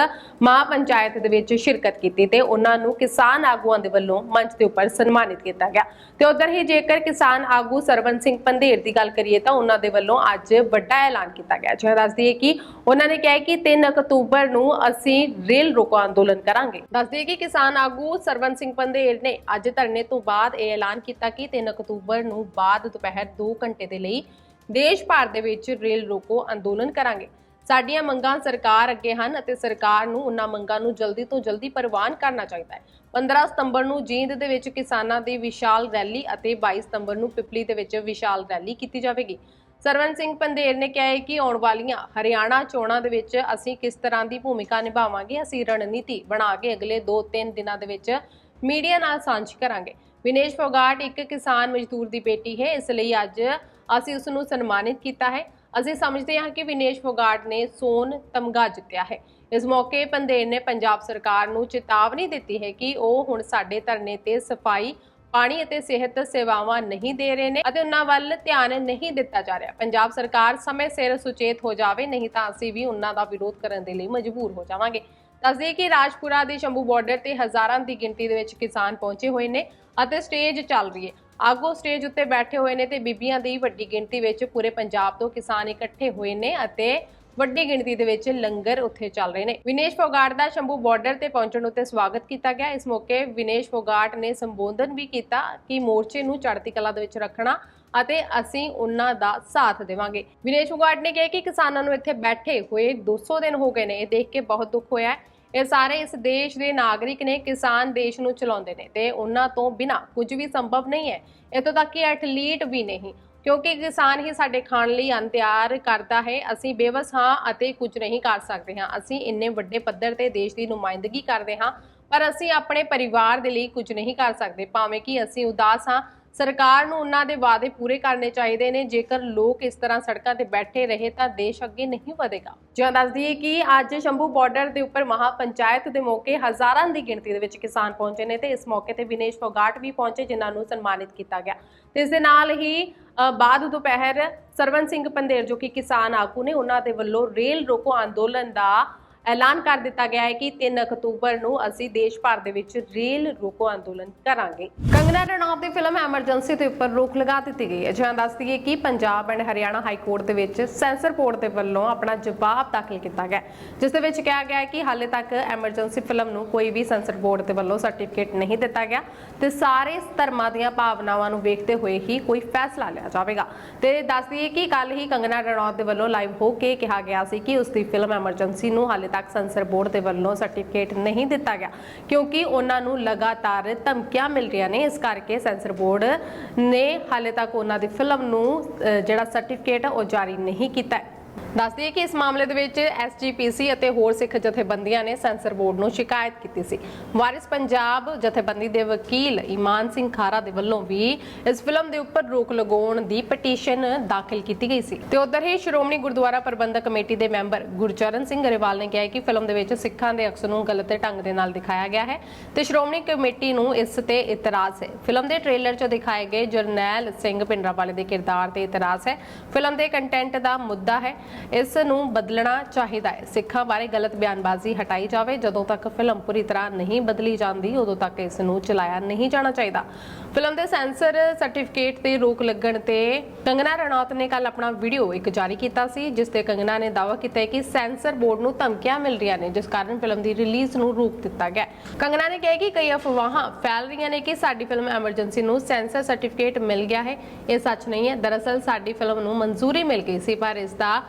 A: ਮਹਾ ਪੰਚਾਇਤ ਦੇ ਵਿੱਚ ਸ਼ਿਰਕਤ ਕੀਤੀ ਤੇ ਉਹਨਾਂ ਨੂੰ ਕਿਸਾਨ ਆਗੂਆਂ ਦੇ ਵੱਲੋਂ ਮੰਚ ਦੇ ਉੱਪਰ ਸਨਮਾਨਿਤ ਕੀਤਾ ਗਿਆ। ਤੇ ਉਧਰ ਹੀ ਜੇਕਰ ਕਿਸਾਨ ਆਗੂ ਸਰਵਨ ਸਿੰਘ ਪੰਧੇਰ ਦੀ ਗੱਲ ਕਰੀਏ ਤਾਂ ਉਹਨਾਂ ਦੇ ਵੱਲੋਂ ਅੱਜ ਵੱਡਾ ਐਲਾਨ ਕੀਤਾ ਗਿਆ। ਜਿਵੇਂ ਦੱਸਦੀ ਹੈ ਕਿ ਉਹਨਾਂ ਨੇ ਕਿਹਾ ਕਿ 3 ਅਕਤੂਬਰ ਨੂੰ ਅਸੀਂ ਰੇਲ ਰੋਕੋ ਅੰਦੋਲਨ ਕਰਾਂਗੇ। ਦੱਸਦੀ ਹੈ ਕਿ ਕਿਸਾਨ ਆਗੂ ਸਰਵਨ ਸਿੰਘ ਪੰਧੇਰ ਨੇ ਅੱਜ ਧਰਨੇ ਤੋਂ ਬਾਅਦ ਇਹ ਐਲਾਨ ਕੀਤਾ ਕਿ 3 ਅਕਤੂਬਰ ਨੂੰ ਬਾਅਦ ਦੁਪਹਿਰ 2 ਘੰਟੇ ਦੇ ਲਈ ਦੇਸ਼ ਭਰ ਦੇ ਵਿੱਚ ਰੇਲ ਰੋਕੋ ਅੰਦੋਲਨ ਕਰਾਂਗੇ। ਸਾਡੀਆਂ ਮੰਗਾਂ ਸਰਕਾਰ ਅੱਗੇ ਹਨ ਅਤੇ ਸਰਕਾਰ ਨੂੰ ਉਹਨਾਂ ਮੰਗਾਂ ਨੂੰ ਜਲਦੀ ਤੋਂ ਜਲਦੀ ਪ੍ਰਵਾਨ ਕਰਨਾ ਚਾਹੀਦਾ ਹੈ। 15 ਸਤੰਬਰ ਨੂੰ ਜੀਂਦ ਦੇ ਵਿੱਚ ਕਿਸਾਨਾਂ ਦੀ ਵਿਸ਼ਾਲ ਰੈਲੀ ਅਤੇ 22 ਸਤੰਬਰ ਨੂੰ ਪਿਪਲੀ ਦੇ ਵਿੱਚ ਵਿਸ਼ਾਲ ਰੈਲੀ ਕੀਤੀ ਜਾਵੇਗੀ। ਸਰਵਨ ਸਿੰਘ ਪੰਧੇਰ ਨੇ ਕਿਹਾ ਹੈ ਕਿ ਆਉਣ ਵਾਲੀਆਂ ਹਰਿਆਣਾ ਚੋਣਾਂ ਦੇ ਵਿੱਚ ਅਸੀਂ ਕਿਸ ਤਰ੍ਹਾਂ ਦੀ ਭੂਮਿਕਾ ਨਿਭਾਵਾਂਗੇ, ਅਸੀਂ ਰਣਨੀਤੀ ਬਣਾ ਕੇ ਅਗਲੇ 2-3 ਦਿਨਾਂ ਦੇ ਵਿੱਚ ਮੀਡੀਆ ਨਾਲ ਸਾਂਝੀ ਕਰਾਂਗੇ। ਵਿਨੇਸ਼ ਫੋਗਾਟ ਇੱਕ ਕਿਸਾਨ ਮਜ਼ਦੂਰ ਦੀ ਬੇਟੀ ਹੈ, ਇਸ ਲਈ ਅੱਜ ਅਸੀਂ ਉਸ ਨੂੰ ਸਨਮਾਨਿਤ ਕੀਤਾ ਹੈ। ਅਸੀਂ ਸਮਝਦੇ ਹਾਂ ਕਿ ਵਿਨੇਸ਼ ਫੋਗਾਟ ਨੇ ਸੋਨ ਤਮਗਾ ਜਿੱਤਿਆ ਹੈ। ਇਸ ਮੌਕੇ ਪੰਦੇਰ ਨੇ ਪੰਜਾਬ ਸਰਕਾਰ ਨੂੰ ਚੇਤਾਵਨੀ ਦਿੱਤੀ ਹੈ ਕਿ ਉਹ ਹੁਣ ਸਾਡੇ ਧਰਨੇ ਤੇ ਸਫ਼ਾਈ, ਪਾਣੀ ਅਤੇ ਸਿਹਤ ਸੇਵਾਵਾਂ ਨਹੀਂ ਦੇ ਰਹੇ ਨੇ ਅਤੇ ਉਹਨਾਂ ਵੱਲ ਧਿਆਨ ਨਹੀਂ ਦਿੱਤਾ ਜਾ ਰਿਹਾ। ਪੰਜਾਬ ਸਰਕਾਰ ਸਮੇਂ ਸਿਰ ਸੁਚੇਤ ਹੋ ਜਾਵੇ, ਨਹੀਂ ਤਾਂ ਅਸੀਂ ਵੀ ਉਹਨਾਂ ਦਾ ਵਿਰੋਧ ਕਰਨ ਦੇ ਲਈ ਮਜਬੂਰ ਹੋ ਜਾਵਾਂਗੇ। ਦੱਸਦੇ ਕਿ ਰਾਜਪੁਰਾ ਦੇ ਸ਼ੰਭੂ ਬਾਰਡਰ ਤੇ ਹਜ਼ਾਰਾਂ ਦੀ ਗਿਣਤੀ ਦੇ ਵਿੱਚ ਕਿਸਾਨ ਪਹੁੰਚੇ ਹੋਏ ਨੇ ਅਤੇ ਸਟੇਜ ਚੱਲ ਰਹੀ ਹੈ। ਆਗੋ ਸਟੇਜ ਉੱਤੇ ਬੈਠੇ ਹੋਏ ਨੇ ਤੇ ਬੀਬੀਆਂ ਦੀ ਵੱਡੀ ਗਿਣਤੀ ਵਿੱਚ ਪੂਰੇ ਪੰਜਾਬ ਤੋਂ ਕਿਸਾਨ ਇਕੱਠੇ ਹੋਏ ਨੇ ਅਤੇ ਵੱਡੀ ਗਿਣਤੀ ਦੇ ਵਿੱਚ ਲੰਗਰ ਉੱਥੇ ਚੱਲ ਰਹੇ ਨੇ। ਵਿਨੇਸ਼ ਫੋਗਾਟ ਦਾ ਸ਼ੰਭੂ ਬਾਰਡਰ ਤੇ ਪਹੁੰਚਣ ਉੱਤੇ ਸਵਾਗਤ ਕੀਤਾ ਗਿਆ। ਇਸ ਮੌਕੇ ਵਿਨੇਸ਼ ਫੋਗਾਟ ਨੇ ਸੰਬੋਧਨ ਵੀ ਕੀਤਾ ਕਿ ਮੋਰਚੇ ਨੂੰ ਚੜ੍ਹਦੀ ਕਲਾ ਦੇ ਵਿੱਚ ਰੱਖਣਾ ਅਤੇ ਅਸੀਂ ਉਹਨਾਂ ਦਾ ਸਾਥ ਦੇਵਾਂਗੇ। ਵਿਨੇਸ਼ ਫੋਗਾਟ ਨੇ ਕਿਹਾ ਕਿ ਕਿਸਾਨਾਂ ਨੂੰ ਇੱਥੇ ਬੈਠੇ ਹੋਏ 200 ਦਿਨ ਹੋ ਗਏ ਨੇ। ਇਹ ਦੇਖ ਕੇ ਬਹੁਤ ਦੁੱਖ ਹੋਇਆ ਹੈ। ਇਹ ਸਾਰੇ ਇਸ ਦੇਸ਼ ਦੇ ਨਾਗਰਿਕ ਨੇ ਕਿਸਾਨ ਦੇਸ਼ ਨੂੰ ਚਲਾਉਂਦੇ ਨੇ ਤੇ ਉਹਨਾਂ ਤੋਂ ਬਿਨਾ ਕੁਝ ਵੀ ਸੰਭਵ ਨਹੀਂ ਹੈ। ਇੱਥੋਂ ਤੱਕ ਕਿ ਐਥਲੀਟ ਵੀ ਨਹੀਂ, ਕਿਉਂਕਿ ਕਿਸਾਨ ਹੀ ਸਾਡੇ ਖਾਣ ਲਈ ਅੰਨ ਤਿਆਰ ਕਰਦਾ ਹੈ। ਅਸੀਂ ਬੇਵਸ ਹਾਂ ਅਤੇ ਕੁਝ ਨਹੀਂ ਕਰ ਸਕਦੇ ਹਾਂ। ਅਸੀਂ ਇੰਨੇ ਵੱਡੇ ਪੱਧਰ ਤੇ ਦੇਸ਼ ਦੀ ਨੁਮਾਇੰਦਗੀ ਕਰਦੇ ਹਾਂ, ਪਰ ਅਸੀਂ ਆਪਣੇ ਪਰਿਵਾਰ ਦੇ ਲਈ ਕੁਝ ਨਹੀਂ ਕਰ ਸਕਦੇ। ਭਾਵੇਂ ਕਿ ਅਸੀਂ ਉਦਾਸ ਹਾਂ ਸਰਕਾਰ ਨੂੰ ਉਹਨਾਂ ਦੇ ਵਾਅਦੇ ਪੂਰੇ ਕਰਨੇ ਚਾਹੀਦੇ ਨੇ। ਜੇਕਰ ਲੋਕ ਇਸ ਤਰ੍ਹਾਂ ਸੜਕਾਂ ਤੇ ਬੈਠੇ ਰਹੇ ਤਾਂ ਦੇਸ਼ ਅੱਗੇ ਨਹੀਂ ਵਧੇਗਾ। ਜਿਵੇਂ ਦੱਸ ਦਈਏ ਕਿ ਅੱਜ ਸ਼ੰਭੂ ਬਾਰਡਰ ਦੇ ਉੱਪਰ ਮਹਾ ਪੰਚਾਇਤ ਦੇ ਮੌਕੇ ਹਜ਼ਾਰਾਂ ਦੀ ਗਿਣਤੀ ਦੇ ਵਿੱਚ ਕਿਸਾਨ ਪਹੁੰਚੇ ਨੇ ਤੇ ਇਸ ਮੌਕੇ ਤੇ ਵਿਨੇਸ਼ ਫੋਗਾਟ ਵੀ ਪਹੁੰਚੇ, ਜਿਨ੍ਹਾਂ ਨੂੰ ਸਨਮਾਨਿਤ ਕੀਤਾ ਗਿਆ। ਤੇ ਇਸ ਦੇ ਨਾਲ ਹੀ ਬਾਅਦ ਦੁਪਹਿਰ ਸਰਵਨ ਸਿੰਘ ਪੰਦੇਰ ਜੋ ਕਿ ਕਿਸਾਨ ਆਗੂ ਨੇ, ਉਹਨਾਂ ਦੇ ਵੱਲੋਂ ਰੇਲ ਰੋਕੋ ਅੰਦੋਲਨ ਦਾ ਐਲਾਨ ਕਰ ਦਿੱਤਾ ਗਿਆ ਹੈ ਕਿ 3 ਅਕਤੂਬਰ ਨੂੰ ਅਸੀਂ ਦੇਸ਼ ਭਰ ਦੇ ਵਿੱਚ ਰੇਲ ਰੋਕੋ ਅੰਦੋਲਨ ਕਰਾਂਗੇ। ਕੰਗਨਾ ਰਣੌਤ ਦੀ ਫਿਲਮ ਐਮਰਜੈਂਸੀ ਦੇ ਉੱਪਰ ਰੋਕ ਲਗਾ ਦਿੱਤੀ ਗਈ ਹੈ। ਜਿਵੇਂ ਦੱਸ ਦਈਏ ਕਿ Punjab and Haryana high court ਦੇ ਵਿੱਚ ਸੈਂਸਰ ਬੋਰਡ ਦੇ ਵੱਲੋਂ ਆਪਣਾ ਜਵਾਬ ਦਾਖਲ ਕੀਤਾ ਗਿਆ ਜਿਸ ਦੇ ਵਿੱਚ ਕਿਹਾ ਗਿਆ ਹੈ ਕਿ ਹਾਲੇ ਤੱਕ ਐਮਰਜੈਂਸੀ ਫਿਲਮ ਨੂੰ ਕੋਈ ਵੀ ਸੈਂਸਰ ਬੋਰਡ ਦੇ ਵੱਲੋਂ ਸਰਟੀਫਿਕੇਟ ਨਹੀਂ ਦਿੱਤਾ ਗਿਆ ਤੇ ਸਾਰੇ ਧਰਮਾਂ ਦੀਆਂ ਭਾਵਨਾਵਾਂ ਨੂੰ ਵੇਖਦੇ ਹੋਏ ਹੀ ਕੋਈ ਫੈਸਲਾ ਲਿਆ ਜਾਵੇਗਾ। ਤੇ ਦੱਸ ਦਈਏ ਕਿ ਕੱਲ ਹੀ ਕੰਗਨਾ ਰਣੌਤ ਦੇ ਵੱਲੋਂ ਲਾਈਵ ਹੋ ਕੇ ਕਿਹਾ ਗਿਆ ਸੀ ਕਿ ਉਸ ਦੀ ਫਿਲਮ ਐਮਰਜੈਂਸੀ ਨੂੰ ਹਾਲੇ ਤੱਕ ਸੈਂਸਰ ਬੋਰਡ ਦੇ ਵੱਲੋਂ ਸਰਟੀਫਿਕੇਟ ਨਹੀਂ ਦਿੱਤਾ ਗਿਆ, ਕਿਉਂਕਿ ਉਹਨਾਂ ਨੂੰ ਲਗਾਤਾਰ ਧਮਕੀਆਂ ਮਿਲ ਰਹੀਆਂ ਨੇ। ਇਸ ਕਰਕੇ ਸੈਂਸਰ ਬੋਰਡ ਨੇ ਹਾਲੇ ਤੱਕ ਉਹਨਾਂ ਦੀ ਫਿਲਮ ਨੂੰ ਜਿਹੜਾ ਸਰਟੀਫਿਕੇਟ ਉਹ ਜਾਰੀ ਨਹੀਂ ਕੀਤਾ। ਦੱਸ ਦਈਏ ਕਿ ਇਸ ਮਾਮਲੇ ਦੇ ਵਿੱਚ ਐਸਜੀਪੀਸੀ ਅਤੇ ਹੋਰ ਸਿੱਖ ਜਥੇਬੰਦੀਆਂ ਨੇ ਸੈਂਸਰ ਬੋਰਡ ਨੂੰ ਸ਼ਿਕਾਇਤ ਕੀਤੀ ਸੀ। ਵਾਰਿਸ ਪੰਜਾਬ ਜਥੇਬੰਦੀ ਦੇ ਵਕੀਲ ਇਮਾਨ ਸਿੰਘ ਖਾਰਾ ਦੇ ਵੱਲੋਂ ਵੀ ਇਸ ਫਿਲਮ ਦੇ ਉੱਪਰ ਰੋਕ ਲਗਾਉਣ ਦੀ ਪਟੀਸ਼ਨ ਦਾਖਲ ਕੀਤੀ ਗਈ ਸੀ। ਤੇ ਉਧਰ ਹੀ ਸ਼੍ਰੋਮਣੀ ਗੁਰਦੁਆਰਾ ਪ੍ਰਬੰਧਕ ਕਮੇਟੀ ਦੇ ਮੈਂਬਰ ਗੁਰਚਰਨ ਸਿੰਘ ਗਰੇਵਾਲ ਨੇ ਕਿਹਾ ਕਿ ਫਿਲਮ ਦੇ ਵਿੱਚ ਸਿੱਖਾਂ ਦੇ ਅਕਸ ਨੂੰ ਗਲਤ ਢੰਗ ਦੇ ਨਾਲ ਦਿਖਾਇਆ ਗਿਆ ਹੈ ਤੇ ਸ਼੍ਰੋਮਣੀ ਕਮੇਟੀ ਨੂੰ ਇਸ ਤੇ ਇਤਰਾਜ਼ ਹੈ। ਫਿਲਮ ਦੇ ਟ੍ਰੇਲਰ 'ਚ ਦਿਖਾਏ ਗਏ ਜਰਨੈਲ ਸਿੰਘ ਪਿੰਡਰਾਵਾਲੇ ਦੇ ਕਿਰਦਾਰ ਤੇ ਇਤਰਾਜ਼ ਹੈ। ਫਿਲਮ ਦੇ ਕੰਟੈਂਟ ਦਾ ਮੁੱਦਾ ਹੈ। ਇਸ ਨੂੰ ਬਦਲਣਾ ਚਾਹੀਦਾ ਹੈ। ਸਿੱਖਾਂ ਬਾਰੇ ਗਲਤ ਬਿਆਨਬਾਜ਼ੀ ਹਟਾਈ ਜਾਵੇ। ਜਦੋਂ ਤੱਕ ਫਿਲਮ ਪੂਰੀ ਤਰ੍ਹਾਂ ਨਹੀਂ ਬਦਲੀ ਜਾਂਦੀ, ਉਦੋਂ ਤੱਕ ਇਸ ਨੂੰ ਚਲਾਇਆ ਨਹੀਂ ਜਾਣਾ ਚਾਹੀਦਾ। ਫਿਲਮ ਦੇ ਸੈਂਸਰ ਸਰਟੀਫਿਕੇਟ ਤੇ ਰੋਕ ਲੱਗਣ ਤੇ ਕੰਗਨਾ ਰਣੌਤ ਨੇ ਕੱਲ ਆਪਣਾ ਵੀਡੀਓ ਇੱਕ ਜਾਰੀ ਕੀਤਾ ਸੀ, ਜਿਸ ਤੇ ਕੰਗਨਾ ਨੇ ਦਾਅਵਾ ਕੀਤਾ ਹੈ ਕਿ ਸੈਂਸਰ ਬੋਰਡ ਨੂੰ ਧਮਕੀਆਂ ਮਿਲ ਰਹੀਆਂ ਨੇ, ਜਿਸ ਕਾਰਨ ਫਿਲਮ ਦੀ ਰਿਲੀਜ਼ ਨੂੰ ਰੋਕ ਦਿੱਤਾ ਗਿਆ ਕੰਗਨਾ ਨੇ ਕਿਹਾ ਕਿ ਕਈ ਅਫਵਾਹਾਂ ਫੈਲ ਰਹੀਆਂ ਨੇ ਕਿ ਸਾਡੀ ਫਿਲਮ ਐਮਰਜੈਂਸੀ ਨੂੰ ਸੈਂਸਰ ਸਰਟੀਫਿਕੇਟ ਮਿਲ ਗਿਆ ਹੈ। ਇਹ ਸੱਚ ਨਹੀਂ ਹੈ। ਦਰਅਸਲ ਸਾਡੀ ਫਿਲਮ ਨੂੰ ਮਨਜ਼ੂਰੀ ਮਿਲ ਗਈ ਸੀ, ਪਰ ਇਸ ਦਾ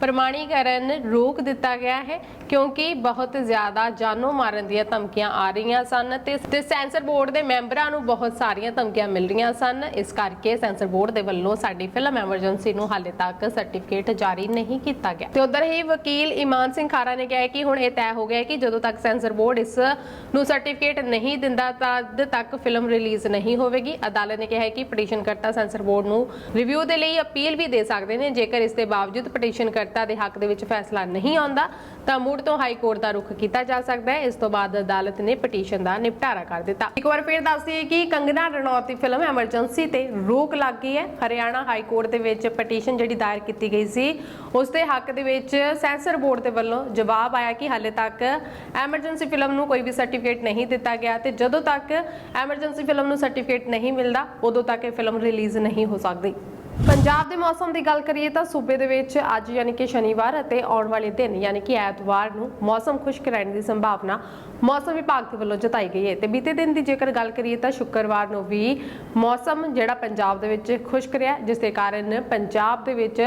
A: ਪ੍ਰਮਾਣੀਕਰਨ ਰੋਕ ਦਿੱਤਾ ਗਿਆ ਹੈ ਕਿਉਂਕਿ ਬਹੁਤ ਜ਼ਿਆਦਾ ਜਾਨੋਂ ਮਾਰਨ ਦੀਆਂ ਧਮਕੀਆਂ ਆ ਰਹੀਆਂ ਸਨ ਤੇ ਤੇ ਸੈਂਸਰ ਬੋਰਡ ਦੇ ਮੈਂਬਰਾਂ ਨੂੰ ਬਹੁਤ ਸਾਰੀਆਂ ਧਮਕੀਆਂ ਮਿਲ ਰਹੀਆਂ ਸਨ। ਇਸ ਕਰਕੇ ਸੈਂਸਰ ਬੋਰਡ ਦੇ ਵੱਲੋਂ ਸਾਡੀ ਫਿਲਮ ਐਮਰਜੈਂਸੀ ਨੂੰ ਹਾਲੇ ਤੱਕ ਸਰਟੀਫਿਕੇਟ ਜਾਰੀ ਨਹੀਂ ਕੀਤਾ ਗਿਆ। ਤੇ ਉਧਰ ਹੀ ਵਕੀਲ ਇਮਾਨ ਸਿੰਘ ਖਾਰਾ ਨੇ ਕਿਹਾ ਕਿ ਹੁਣ ਇਹ ਤੈਅ ਹੋ ਗਿਆ ਹੈ ਕਿ ਜਦੋਂ ਤੱਕ ਸੈਂਸਰ ਬੋਰਡ ਇਸ ਨੂੰ ਸਰਟੀਫਿਕੇਟ ਨਹੀਂ ਦਿੰਦਾ, ਤਦ ਤੱਕ ਫਿਲਮ ਰਿਲੀਜ਼ ਨਹੀਂ ਹੋਵੇਗੀ। ਅਦਾਲਤ ਨੇ ਕਿਹਾ ਹੈ ਕਿ ਪਟੀਸ਼ਨਕਰਤਾ ਸੈਂਸਰ ਬੋਰਡ ਨੂੰ ਰਿਵਿਊ ਦੇ ਲਈ ਅਪੀਲ ਵੀ ਦੇ ਸਕਦੇ ਨੇ। ਜੇਕਰ ਇਸ ਦੇ ਬਾਵਜੂਦ ਪਟੀਸ਼ਨ ਪਟੀਸ਼ਨਕਰਤਾ ਦੇ ਹੱਕ ਦੇ ਵਿੱਚ ਫੈਸਲਾ ਨਹੀਂ ਆਉਂਦਾ, ਤਾਂ ਮੁੜ ਤੋਂ ਹਾਈ ਕੋਰਟ ਦਾ ਰੁਖ ਕੀਤਾ ਜਾ ਸਕਦਾ ਹੈ। ਇਸ ਤੋਂ ਬਾਅਦ ਅਦਾਲਤ ਨੇ ਪਟੀਸ਼ਨ ਦਾ ਨਿਪਟਾਰਾ ਕਰ ਦਿੱਤਾ। ਇੱਕ ਵਾਰ ਫਿਰ ਦੱਸ ਦਈਏ ਕਿ ਕੰਗਨਾ ਰਣੌਤ ਦੀ ਫਿਲਮ ਐਮਰਜੈਂਸੀ ਤੇ ਰੋਕ ਲੱਗ ਗਈ ਹੈ। ਹਰਿਆਣਾ ਹਾਈ ਕੋਰਟ ਦੇ ਵਿੱਚ ਪਟੀਸ਼ਨ ਜਿਹੜੀ ਦਾਇਰ ਕੀਤੀ ਗਈ ਸੀ, ਉਸ ਦੇ ਹੱਕ ਦੇ ਵਿੱਚ ਸੈਂਸਰ ਬੋਰਡ ਦੇ ਵੱਲੋਂ ਜਵਾਬ ਆਇਆ ਕਿ ਹਾਲੇ ਤੱਕ ਐਮਰਜੈਂਸੀ ਫਿਲਮ ਨੂੰ ਕੋਈ ਵੀ ਸਰਟੀਫਿਕੇਟ ਨਹੀਂ ਦਿੱਤਾ ਗਿਆ ਤੇ ਜਦੋਂ ਤੱਕ ਐਮਰਜੈਂਸੀ ਫਿਲਮ ਨੂੰ ਸਰਟੀਫਿਕੇਟ ਨਹੀਂ ਮਿਲਦਾ, ਉਦੋਂ ਤੱਕ ਇਹ ਫਿਲਮ ਰਿਲੀਜ਼ ਨਹੀਂ ਹੋ ਸਕਦੀ। ਪੰਜਾਬ ਦੇ ਮੌਸਮ ਦੀ ਗੱਲ ਕਰੀਏ ਤਾਂ ਸੂਬੇ ਦੇ ਵਿੱਚ ਅੱਜ ਯਾਨੀ ਕਿ ਸ਼ਨੀਵਾਰ ਅਤੇ ਆਉਣ ਵਾਲੇ ਦਿਨ ਯਾਨੀ ਕਿ ਐਤਵਾਰ ਨੂੰ ਮੌਸਮ ਖੁਸ਼ਕ ਰਹਿਣ ਦੀ ਸੰਭਾਵਨਾ ਮੌਸਮ ਵਿਭਾਗ ਦੇ ਵੱਲੋਂ ਜਤਾਈ ਗਈ ਹੈ ਤੇ ਬੀਤੇ ਦਿਨ ਦੀ ਜੇਕਰ ਗੱਲ ਕਰੀਏ ਤਾਂ ਸ਼ੁੱਕਰਵਾਰ ਨੂੰ ਵੀ ਮੌਸਮ ਜਿਹੜਾ ਪੰਜਾਬ ਦੇ ਵਿੱਚ ਖੁਸ਼ਕ ਰਿਹਾ ਜਿਸ ਦੇ ਕਾਰਨ ਪੰਜਾਬ ਦੇ ਵਿੱਚ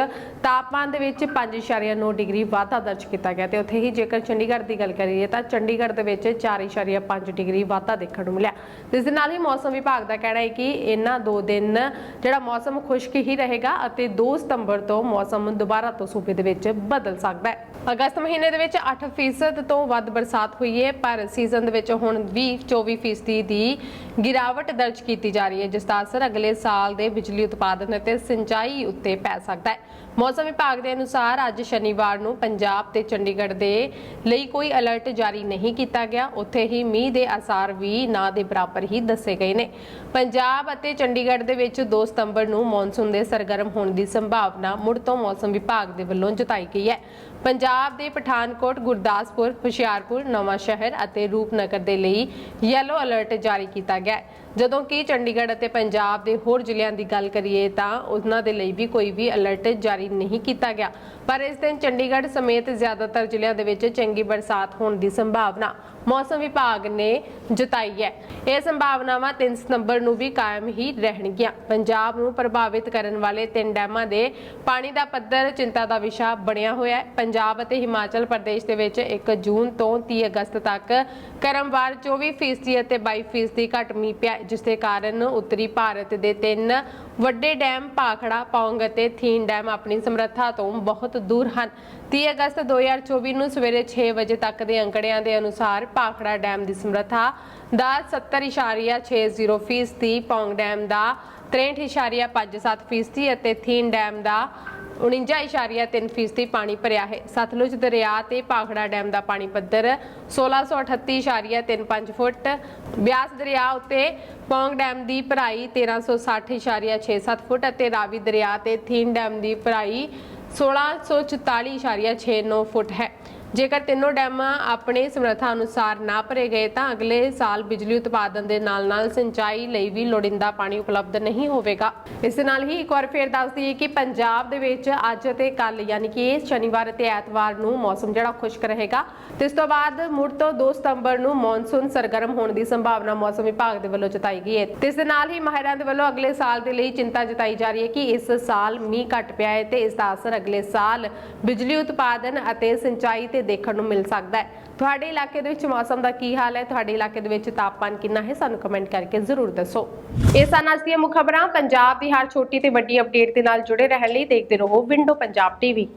A: ਤਾਪਮਾਨ ਦੇ ਵਿੱਚ 5.9 ਡਿਗਰੀ ਵਾਧਾ ਦਰਜ ਕੀਤਾ ਗਿਆ ਤੇ ਉੱਥੇ ਹੀ ਜੇਕਰ ਚੰਡੀਗੜ੍ਹ ਦੀ ਗੱਲ ਕਰੀਏ ਤਾਂ ਚੰਡੀਗੜ੍ਹ ਦੇ ਵਿੱਚ 4.5 ਡਿਗਰੀ ਵਾਧਾ ਦੇਖਣ ਨੂੰ ਮਿਲਿਆ। ਜਿਸ ਦੇ ਨਾਲ ਹੀ ਮੌਸਮ ਵਿਭਾਗ ਦਾ ਕਹਿਣਾ ਹੈ ਕਿ ਇਹਨਾਂ ਦੋ ਦਿਨ ਜਿਹੜਾ ਮੌਸਮ ਖੁਸ਼ਕ ਹੀ ਰਹੇਗਾ ਅਤੇ 2 ਸਤੰਬਰ ਤੋਂ ਮੌਸਮ ਦੁਬਾਰਾ ਤੋਂ ਸੂਬੇ ਦੇ ਵਿੱਚ ਬਦਲ ਸਕਦਾ ਹੈ। ਅਗਸਤ ਮਹੀਨੇ ਦੇ ਵਿੱਚ 8% ਤੋਂ ਵੱਧ ਬਰਸਾਤ ਹੋਈ ਹੈ ਪਰ ਸੀਜ਼ਨ ਦੇ ਵਿੱਚ ਹੁਣ ਵੀ 24% ਦੀ ਗਿਰਾਵਟ ਦਰਜ ਕੀਤੀ ਜਾ ਰਹੀ ਹੈ, ਜਿਸ ਦਾ ਅਸਰ ਅਗਲੇ ਸਾਲ ਦੇ ਬਿਜਲੀ ਉਤਪਾਦਨ ਅਤੇ ਸਿੰਚਾਈ ਉੱਤੇ ਪੈ ਸਕਦਾ ਹੈ। ਮੌਸਮ ਵਿਭਾਗ ਦੇ ਅਨੁਸਾਰ ਅੱਜ ਸ਼ਨੀਵਾਰ ਨੂੰ ਪੰਜਾਬ ਤੇ ਚੰਡੀਗੜ੍ਹ ਦੇ ਲਈ ਕੋਈ ਅਲਰਟ ਜਾਰੀ ਨਹੀਂ ਕੀਤਾ ਗਿਆ। ਉੱਥੇ ਹੀ ਮੀਂਹ ਦੇ ਅਸਾਰ ਵੀ ਨਾ ਦੇ ਬਰਾਬਰ ਹੀ ਦੱਸੇ ਗਏ ਨੇ। ਪੰਜਾਬ ਅਤੇ ਚੰਡੀਗੜ੍ਹ ਦੇ ਵਿੱਚ 2 ਸਤੰਬਰ ਨੂੰ ਮੌਨਸੂਨ ਦੇ ਸਰਗਰਮ ਹੋਣ ਦੀ ਸੰਭਾਵਨਾ ਮੁੜ ਤੋਂ ਮੌਸਮ ਵਿਭਾਗ ਦੇ ਵੱਲੋਂ ਜਤਾਈ ਗਈ ਹੈ। ਪੰਜਾਬ ਦੇ ਪਠਾਨਕੋਟ, ਗੁਰਦਾਸਪੁਰ, ਹੁਸ਼ਿਆਰਪੁਰ, ਨਵਾਂ ਸ਼ਹਿਰ ਅਤੇ ਰੂਪਨਗਰ ਦੇ ਲਈ ਯੈਲੋ ਅਲਰਟ ਜਾਰੀ ਕੀਤਾ ਗਿਆ ਹੈ। ਜਦੋਂ ਕਿ ਚੰਡੀਗੜ੍ਹ ਅਤੇ ਪੰਜਾਬ ਦੇ ਹੋਰ ਜ਼ਿਲ੍ਹਿਆਂ ਦੀ ਗੱਲ ਕਰੀਏ ਤਾਂ ਉਹਨਾਂ ਦੇ ਲਈ ਵੀ ਕੋਈ ਵੀ ਅਲਰਟ ਜਾਰੀ ਨਹੀਂ ਕੀਤਾ ਗਿਆ। ਪਰ ਇਸ ਦਿਨ ਚੰਡੀਗੜ੍ਹ ਸਮੇਤ ਜ਼ਿਆਦਾਤਰ ਜ਼ਿਲ੍ਹਿਆਂ ਦੇ ਵਿੱਚ ਚੰਗੀ ਬਰਸਾਤ ਹੋਣ ਦੀ ਸੰਭਾਵਨਾ ਮੌਸਮ ਵਿਭਾਗ ਨੇ ਜਤਾਈ ਹੈ। ਇਹ ਸੰਭਾਵਨਾਵਾਂ 3 ਸਤੰਬਰ ਨੂੰ ਵੀ ਕਾਇਮ ਹੀ ਰਹਿਣਗੀਆਂ। ਪੰਜਾਬ ਨੂੰ ਪ੍ਰਭਾਵਿਤ ਕਰਨ ਵਾਲੇ ਤਿੰਨ ਡੈਮਾਂ ਦੇ ਪਾਣੀ ਦਾ ਪੱਧਰ ਚਿੰਤਾ ਦਾ ਵਿਸ਼ਾ ਬਣਿਆ ਹੋਇਆ ਹੈ। ਪੰਜਾਬ ਅਤੇ ਹਿਮਾਚਲ ਪ੍ਰਦੇਸ਼ ਦੇ ਵਿੱਚ 1 ਜੂਨ ਤੋਂ 30 ਅਗਸਤ ਤੱਕ ਕਰਮਵਾਰ 24% ਅਤੇ 22% ਘੱਟ ਮੀਂਹ ਪਿਆ ਹੈ, ਜਿਸ ਦੇ ਕਾਰਨ ਉੱਤਰੀ ਭਾਰਤ ਦੇ ਤਿੰਨ ਵੱਡੇ ਡੈਮ ਭਾਖੜਾ ਪੌਂਗ ਅਤੇ ਥੀਨ ਡੈਮ ਆਪਣੀ ਸਮਰੱਥਾ ਤੋਂ ਬਹੁਤ ਦੂਰ ਹਨ। 30 ਅਗਸਤ 2024 ਨੂੰ ਸਵੇਰੇ 6 ਵਜੇ ਤੱਕ ਦੇ ਅੰਕੜਿਆਂ ਦੇ ਅਨੁਸਾਰ ਭਾਖੜਾ ਡੈਮ ਦੀ ਸਮਰੱਥਾ ਦਾ 70.60 ਫੀਸਦੀ, ਪੌਂਗ ਡੈਮ ਦਾ 63.57 ਫੀਸਦੀ ਅਤੇ ਥੀਨ ਡੈਮ ਦਾ 49.3 ਫੀਸਦੀ ਪਾਣੀ ਭਰਿਆ ਹੈ। ਸਤਲੁਜ ਦਰਿਆ ਤੇ ਭਾਖੜਾ ਡੈਮ ਦਾ ਪਾਣੀ ਪੱਧਰ 1638.35 ਫੁੱਟ। ਬਿਆਸ ਦਰਿਆ ਉੱਤੇ ਪੌਂਗ ਡੈਮ ਦੀ ਭਰਾਈ 1360.67 ਫੁੱਟ ਅਤੇ ਰਾਵੀ ਦਰਿਆ ਤੇ ਥੀਨ ਡੈਮ ਦੀ ਭਰਾਈ 1644.69 ਫੁੱਟ ਹੈ। ਜੇਕਰ ਤਿੰਨੋਂ ਡੈਮ ਆਪਣੇ ਸਮਰੱਥਾ ਅਨੁਸਾਰ ਨਾ ਭਰੇ ਗਏ ਤਾਂ ਅਗਲੇ ਸਾਲ ਬਿਜਲੀ ਉਤਪਾਦਨ ਦੇ ਨਾਲ-ਨਾਲ ਸਿੰਚਾਈ ਲਈ ਵੀ ਲੋੜੀਂਦਾ ਪਾਣੀ ਉਪਲਬਧ ਨਹੀਂ ਹੋਵੇਗਾ। ਇਸ ਦੇ ਨਾਲ ਹੀ ਇੱਕ ਵਾਰ ਫੇਰ ਦੱਸ ਦਈਏ ਕਿ ਪੰਜਾਬ ਦੇ ਵਿੱਚ ਅੱਜ ਅਤੇ ਕੱਲ ਯਾਨੀ ਕਿ ਸ਼ਨੀਵਾਰ ਅਤੇ ਐਤਵਾਰ ਨੂੰ ਮੌਸਮ ਜਿਹੜਾ ਖੁਸ਼ਕ ਰਹੇਗਾ। ਤੇ ਇਸ ਤੋਂ ਬਾਅਦ ਮੁੜ ਤੋਂ 2 ਸਤੰਬਰ ਨੂੰ ਮੌਨਸੂਨ ਸਰਗਰਮ ਹੋਣ ਦੀ ਸੰਭਾਵਨਾ ਮੌਸਮ ਵਿਭਾਗ ਦੇ ਵੱਲੋਂ ਜਤਾਈ ਗਈ ਹੈ। ਤੇ ਇਸ ਦੇ ਨਾਲ ਹੀ ਮਾਹਿਰਾਂ ਦੇ ਵੱਲੋਂ ਅਗਲੇ ਸਾਲ ਦੇ ਲਈ ਚਿੰਤਾ ਜਤਾਈ ਜਾ ਰਹੀ ਹੈ ਕਿ ਇਸ ਸਾਲ ਮੀਂਹ ਘੱਟ ਪਿਆ ਹੈ ਤੇ ਇਸ ਦਾ ਅਸਰ ਅਗਲੇ ਸਾਲ ਬਿਜਲੀ ਉਤਪਾਦਨ ਅਤੇ ਸਿੰਚਾਈ ਤੇ ਤੇ ਦੇਖਣ ਨੂੰ ਮਿਲ ਸਕਦਾ ਹੈ। ਤੁਹਾਡੇ ਇਲਾਕੇ ਦੇ ਵਿੱਚ ਮੌਸਮ ਦਾ ਕੀ ਹਾਲ ਹੈ? ਤੁਹਾਡੇ ਇਲਾਕੇ ਦੇ ਵਿੱਚ ਤਾਪਮਾਨ ਕਿੰਨਾ ਹੈ? ਸਾਨੂੰ ਕਮੈਂਟ ਕਰਕੇ ਜ਼ਰੂਰ ਦੱਸੋ। ਇਹ ਸਨ ਅੱਜ ਦੀਆਂ ਮੁੱਖ ਖਬਰਾਂ ਪੰਜਾਬ ਦੀ ਹਰ ਛੋਟੀ ਤੇ ਵੱਡੀ ਅਪਡੇਟ ਦੇ ਨਾਲ ਜੁੜੇ ਰਹਿਣ ਲਈ ਦੇਖਦੇ ਰਹੋ ਵਿੰਡੋ ਪੰਜਾਬ ਟੀਵੀ